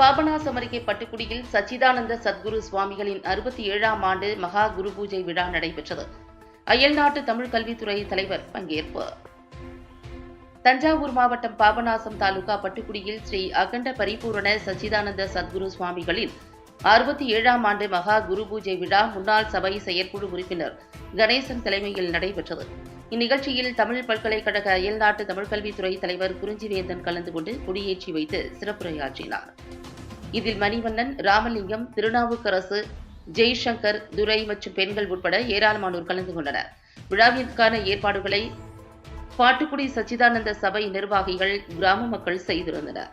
பாபநாசம் அருகே பட்டுக்குடியில் சச்சிதானந்த சத்குரு சுவாமிகளின் அறுபத்தி ஏழாம் ஆண்டு மகா குரு பூஜை விழா நடைபெற்றது. அயல்நாட்டு தமிழ் கல்வித்துறை தலைவர் பங்கேற்பு. தஞ்சாவூர் மாவட்டம் பாபநாசம் தாலுகா பட்டுக்குடியில் ஸ்ரீ அகண்ட பரிபூரண சச்சிதானந்த சத்குரு சுவாமிகளின் அறுபத்தி ஏழாம் ஆண்டு மகா குரு பூஜை விழா முன்னாள் சபை செயற்குழு உறுப்பினர் கணேசன் தலைமையில் நடைபெற்றது. இந்நிகழ்ச்சியில் தமிழ் பல்கலைக்கழக அயல்நாட்டு தமிழ்கல்வித்துறை தலைவர் குறிஞ்சிவேந்தன் கலந்து கொண்டு கொடியேற்றி வைத்து சிறப்புரையாற்றினார். இதில் மணிவண்ணன் ராமலிங்கம் திருநாவுக்கரசு ஜெய்சங்கர் துரை மற்றும் பெண்கள் உட்பட ஏராளமானோர் கலந்து கொண்டனர். விழாவிற்கான ஏற்பாடுகளை பாட்டுக்குடி சச்சிதானந்த சபை நிர்வாகிகள் கிராம மக்கள் செய்திருந்தனர்.